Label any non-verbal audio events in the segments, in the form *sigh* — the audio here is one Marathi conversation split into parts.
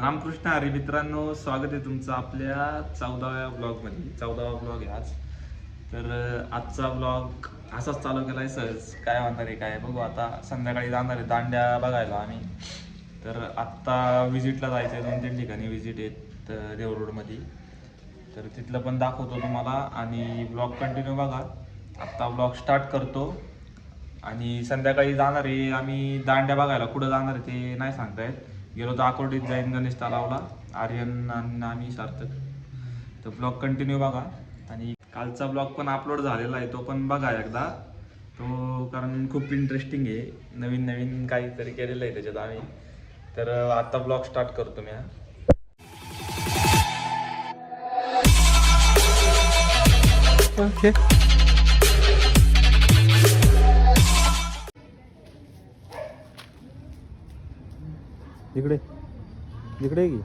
रामकृष्ण हरी मित्रांनो स्वागत आहे तुमचं आपल्या चौदाव्या ब्लॉगमध्ये चौदावा ब्लॉग आहे आज. तर आजचा ब्लॉग असाच चालू केला आहे सहज. काय म्हणणार आहे काय? बघू आता संध्याकाळी जाणार आहे दांड्या बघायला आम्ही. तर आत्ता विजिटला जायचं आहे दोन तीन ठिकाणी विजिट आहेत अं, देव रोडमध्ये तर तिथलं पण दाखवतो तुम्हाला आणि ब्लॉग कंटिन्यू बघा. आत्ता ब्लॉग स्टार्ट करतो. आणि संध्याकाळी जाणार आहे आम्ही दांड्या बघायला. कुठं जाणार आहे ते नाही सांगता येत. गेलो तर अकोर्डीत जाईन गणेश तलावला. आर्यन आणि आम्ही सार्थक. तर ब्लॉग कंटिन्यू बघा. आणि कालचा ब्लॉग पण अपलोड झालेला आहे तो पण बघा एकदा. तो कारण खूप इंटरेस्टिंग आहे. नवीन नवीन काहीतरी केलेलं आहे त्याच्यात आम्ही. तर आत्ता आता ब्लॉग स्टार्ट करतो मी हा. ओके इकडे. इकडे की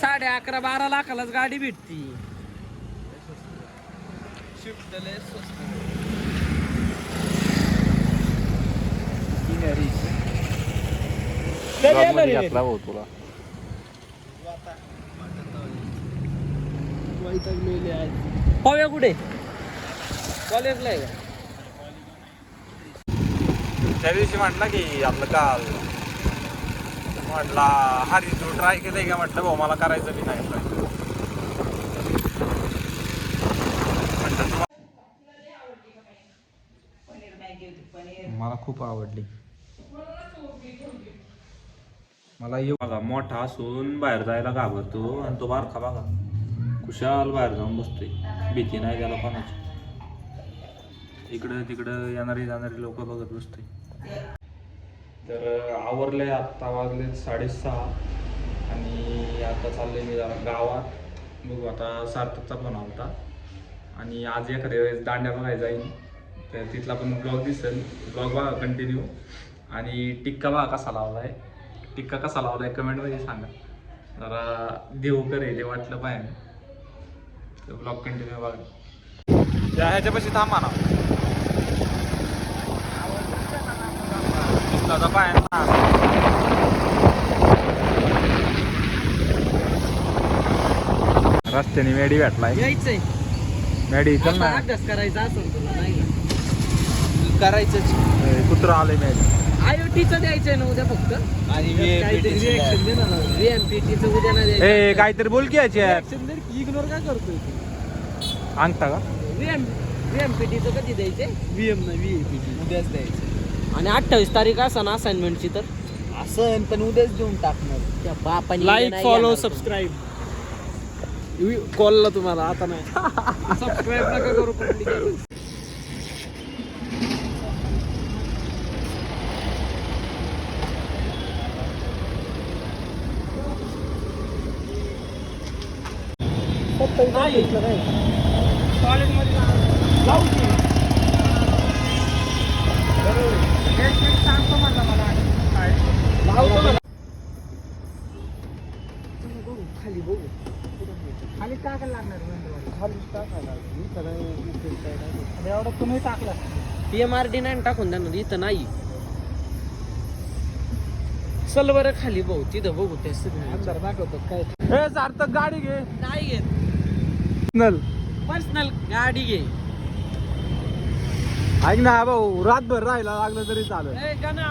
साडे अकरा बारा लाखालाच गाडी भेटती. Vlog घातला भाऊ तुला. पव्या कुठे? कॉलेजला आहे? त्या दिवशी म्हटलं की आपलं काल. म्हटला हरी तू ट्राय केलंय का? म्हटलं भाऊ मला करायचं बी नाही. मला खूप आवडली. मला येऊ. बघा मोठा असून बाहेर जायला घाबरतो आणि तो बारखा बघा. खुशाल बाहेर जाऊन बसतोय. भीती नाही त्याला कोणाची. इकडं तिकडं येणारी जाणारी लोक बघत बसतोय. तर आवरले आत्ता वाजले साडेसहा. आणि आता चालले मी जरा गावात. बघू आता सार्थकचा पण होता आणि आज एखाद्या वेळेस दांड्या बघायला जाईन. तर तिथला पण ब्लॉग दिसेल. ब्लॉग बघा कंटिन्यू आणि टिक्का बघा कसा लावलाय. टिक्का कसा लावलाय कमेंटमध्ये सांगा. जरा देऊ करे ते वाटलं पाहिजे. तर ब्लॉग कंटिन्यू बघा. त्या ह्याच्यापाशी थांबा ना. दिसला तर पाय ना. रस्त्याने मेडी भेटलाय. यायचंय. मेडी चल ना अभ्यास करायचा असेल तुला नाही? करायचंच. कुत्र आले मेडी द्यायचंय ना उद्या फक्त. आणि रिएक्शन दे ना व्हीएमपीटीचं उद्या ना ए द्यायचं काहीतरी बोल की याच्यात दे इग्नोर काय करतोय तू? अंगठा का? व्हीएम व्हीएमपीटीचं कधी द्यायचे व्हीएम ना व्हीएपीटी उद्याच द्यायचं. आणि अठ्ठावीस तारीख असं ना असाइनमेंटची तर? असं पण उद्याच देऊन टाकणार. त्या बापाने लाईक नाही फॉलो येणार. सबस्क्राईब कॉलला तुम्हाला आता नाही. *laughs* सबस्क्राईब नका करू कुठली काही. नाही. कॉलेजमध्ये जाऊ. जाऊ की. एक मिनिट सांगतो म्हणला मला आणि काय. लावतो मला. बघू, खाली बघू खाली टाकायला लागणार खाली टाकायला एवढं तुम्ही टाकला पीएमआरडी नाही टाकून द्या ना इथं नाही. चल बरं खाली बघू तिथं बघू ते अंदर दाखवतो काय. हे सार्थक गाडी घे. नाही घेत. नल पर्सनल गाडी घे. ऐक ना भाऊ रातभर राहायला लागलं तरी चालेल. ए, गणा,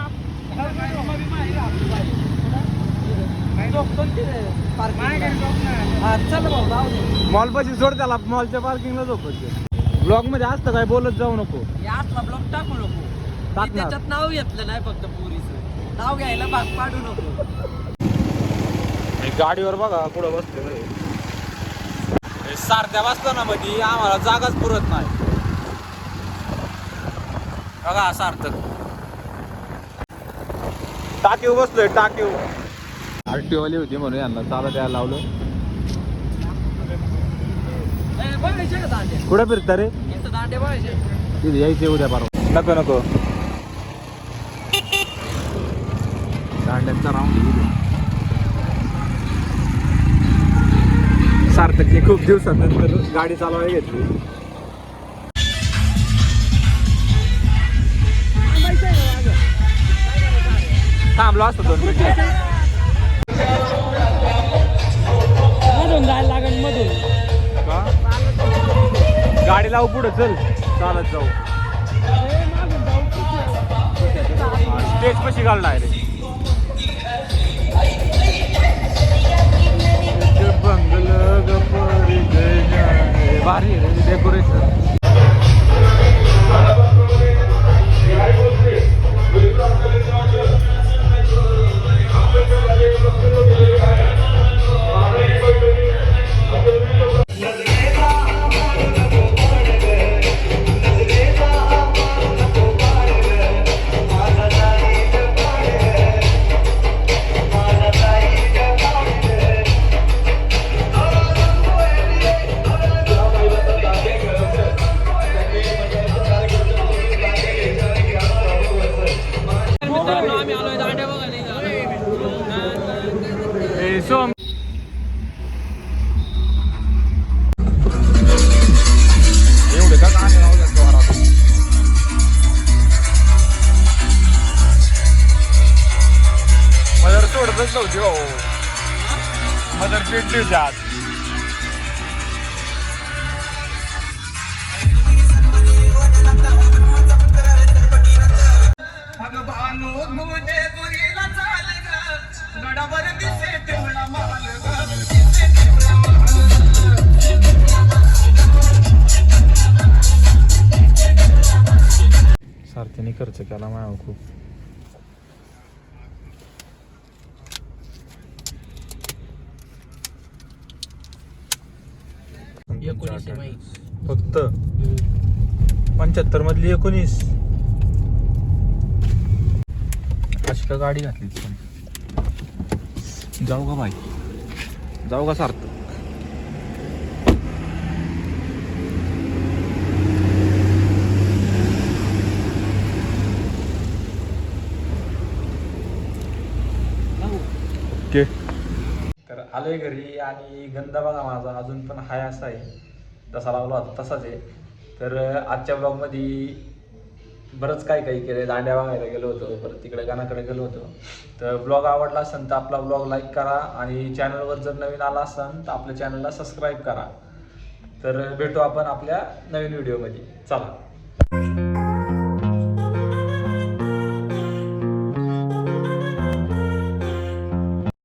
हा, चल भाऊ दे. मॉल पाशी सोड त्याला मॉलच्या पार्किंगला झोपत ब्लॉगमध्ये असतं काय बोलत जाऊ नको. ब्लॉक टाकू नको. मी टाकणार. त्याच्यात नाव घेतलं नाही फक्त पुरीचं. नाव घ्यायला भाग पाडू नको. गाडीवर बघा पुढं बसलेलं सारख्या वाचतानामध्ये आम्हाला जागाच पुरत नाही. बघा सार्थक. टाकीव बसलोय टाकीव आरटीओवाली होती म्हणून यांना चाला द्यायला लावलं. कुठं फिरता रे? यायचे उद्या परवा. नको नको. दांड्यांचा राऊंड सार्थकने खूप दिवसानंतर गाडी चालवायला घेतली. थांबलो असतो दोन मिनिटं. मधून जायला लागेल मधून. का? गाडी लावू पुढं चल. चालत जाऊ. स्टेज कशी घालणार आहे? जोरात? मदर सोडतच नव्हती हो. मदर चिडली होती आज सारथीने खर्च केला माझ्यावर खूप. फक्त. पंच्याहत्तर मधली एकोणीस. अशी का गाडी घातली जाऊ का भाई जाऊ का सार्थक ओके. तर आलोय घरी आणि गंध बघा माझा अजून पण हाय असा आहे. जसा लावला होता तसाच आहे. तर आजच्या ब्लॉगमध्ये बरंच काही काही केलं दांड्या बघायला गेलो होतो परत तिकडे गाण्याकडे गेलो होतो. तर ब्लॉग आवडला असेल तर आपला ब्लॉग लाईक करा आणि चॅनलवर जर नवीन आला असेल तर आपल्या चॅनलला सबस्क्राईब करा. तर भेटू आपण आपल्या नवीन व्हिडिओमध्ये चला.